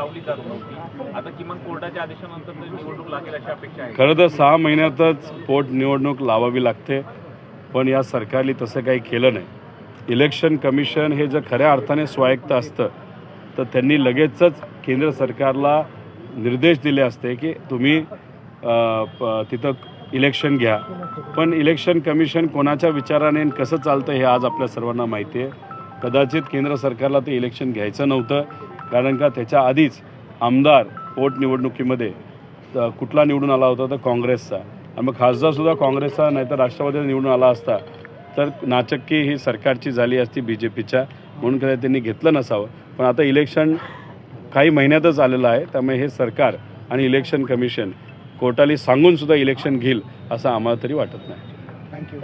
लावली जात नव्हती. आता किमान कोर्टाच्या आदेशानंतर तरी निवडणूक लागेल अशी अपेक्षा आहे. खरं तर सहा महिन्यातच पोटनिवडणूक लावावी लागते पण या सरकारने तसं काही केलं नाही. इलेक्शन कमिशन हे जर खऱ्या अर्थाने स्वायत्त असतं तर त्यांनी लगेचच केंद्र सरकारला निर्देश दिले असते की तुम्ही प- तिथं इलेक्शन घ्या. पण इलेक्शन कमिशन कोणाच्या विचाराने आणि कसं चालतं हे आज आपल्या सर्वांना माहिती आहे. कदाचित केंद्र सरकारला ते इलेक्शन घ्यायचं नव्हतं कारण का त्याच्या आधीच आमदार पोटनिवडणुकीमध्ये तर कुठला निवडून आला होता? तर काँग्रेसचा. आणि मग खासदारसुद्धा काँग्रेसचा नाही तर राष्ट्रवादीचा निवडून आला असता. तर नाचक्की ही सरकारची झाली असती बी जे पीच्या म्हणून कदाचित त्यांनी घेतलं नसावं. पण आता इलेक्शन काही महिन्यातच आलेलं आहे त्यामुळे हे सरकार आणि इलेक्शन कमिशन कोर्टाली सांगून सुद्धा इलेक्शन घेईल असं आम्हाला तरी वाटत नाही. थँक्यू